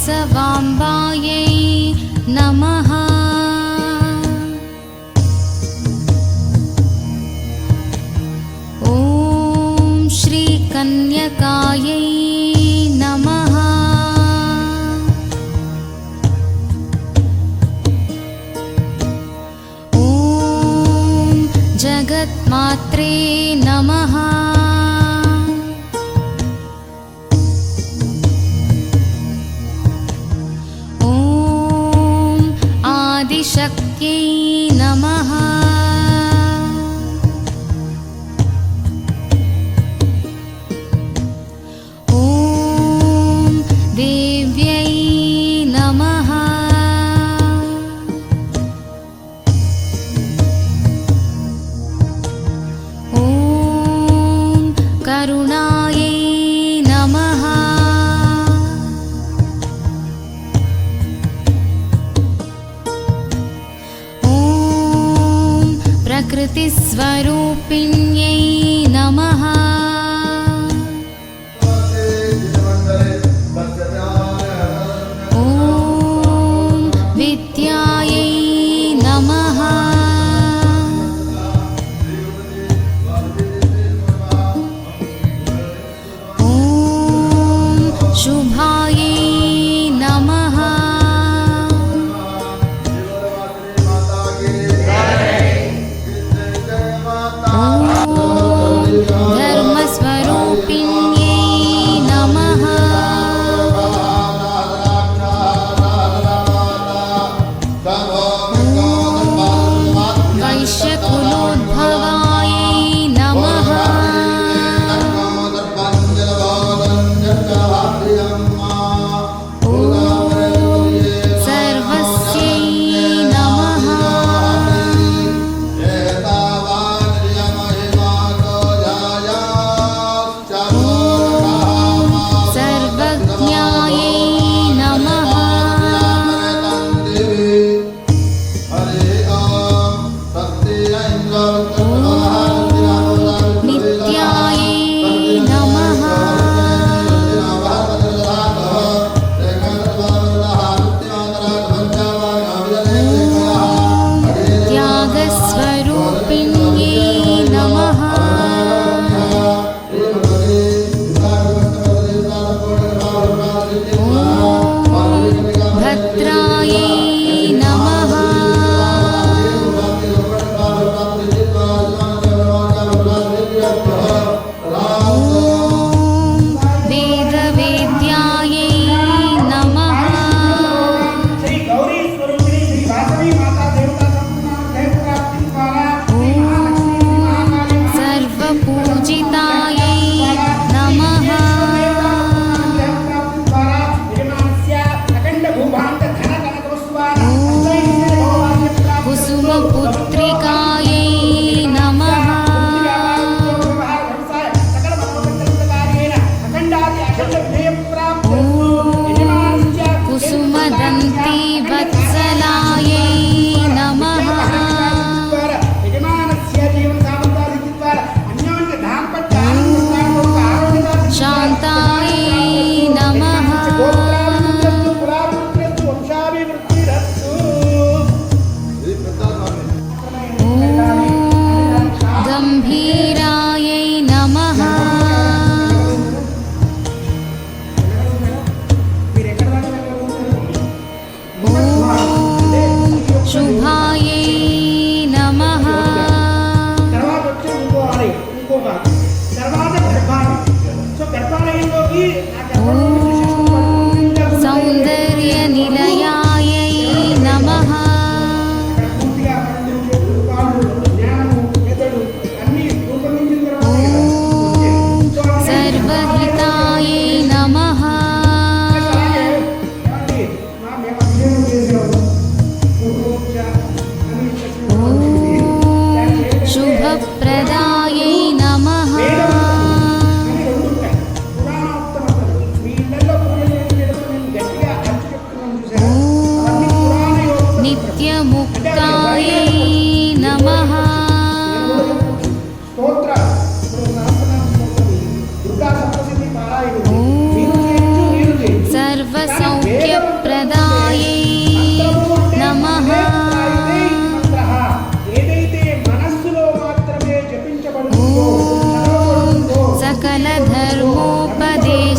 वासवाम्बायै नमः। ॐ श्रीकन्यकायै नमः। ॐ जगत्मात्रे नमः प्रकृतिस्वरूपिण्यै नमः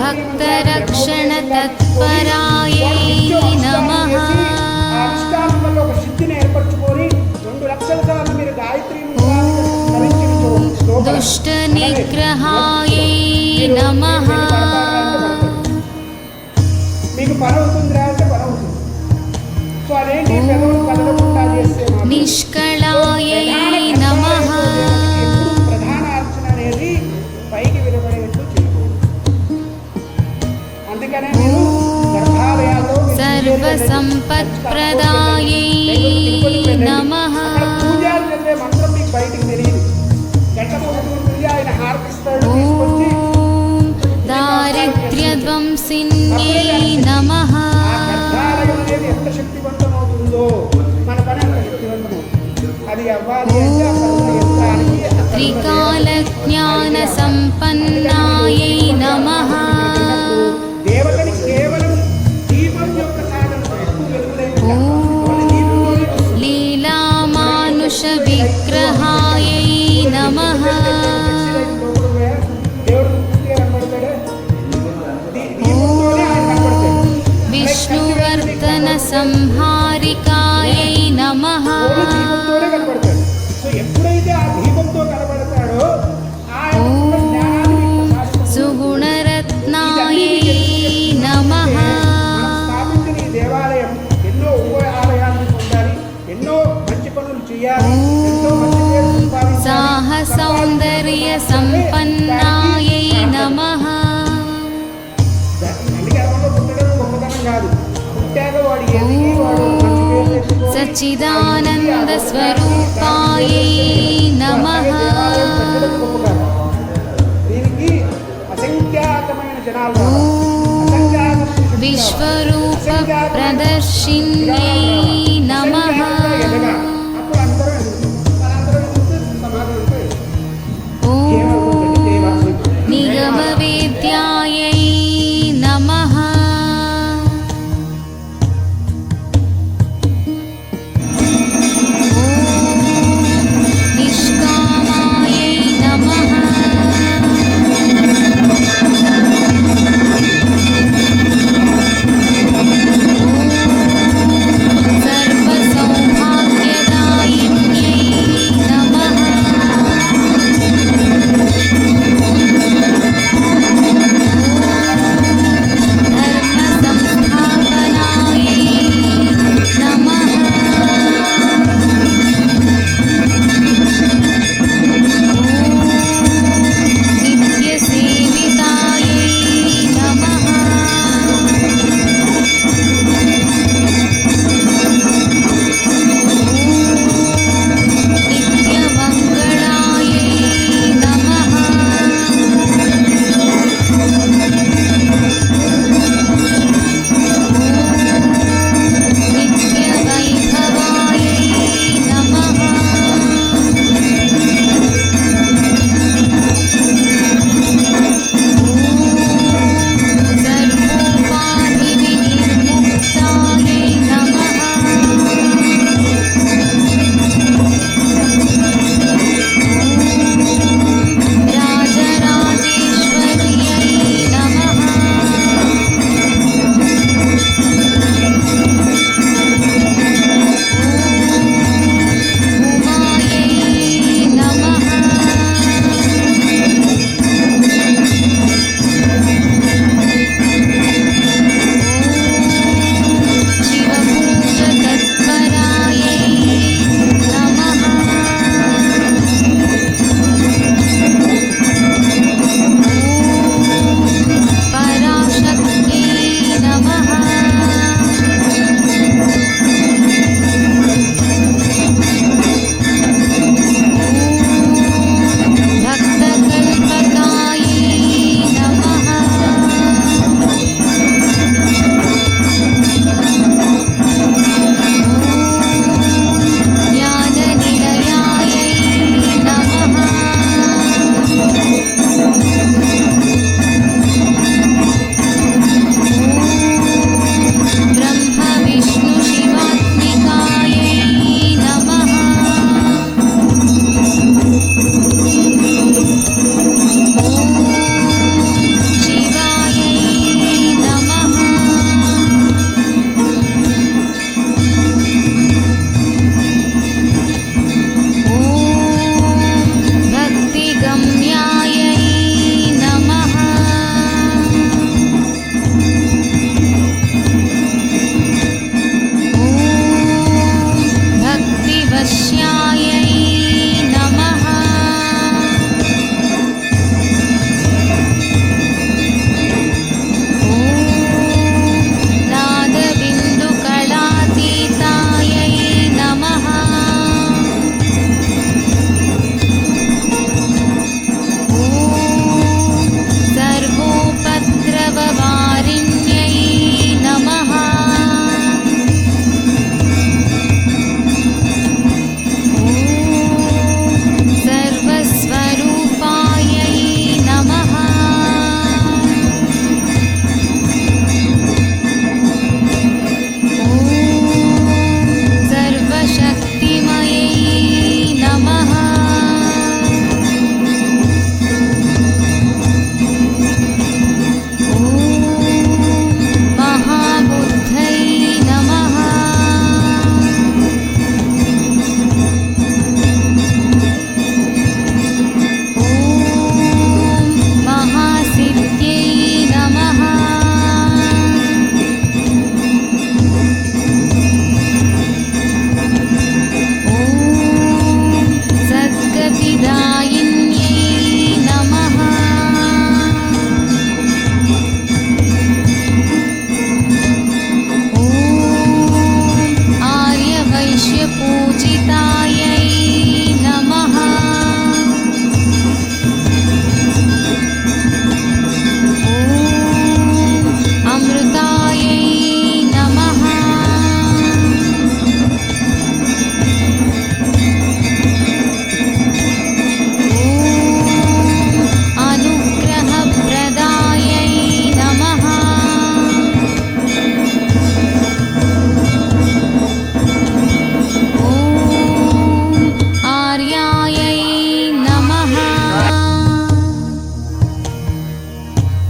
భక్తరక్షణతత్పరాయే నమః. ఒక సిద్ధిని ఏర్పరచుకొని దుష్ట నిగ్రహాయ నమః నిష్కళాయ సంపత్ప్రదాయే నమ. దారిద్ర్యధ్వంసిన్యే నమ. త్రికాల జ్ఞాన సంపన్నా somehow सच्चिदानन्दस्वरूपायै नमः विश्वरूपप्रदर्शिन्यै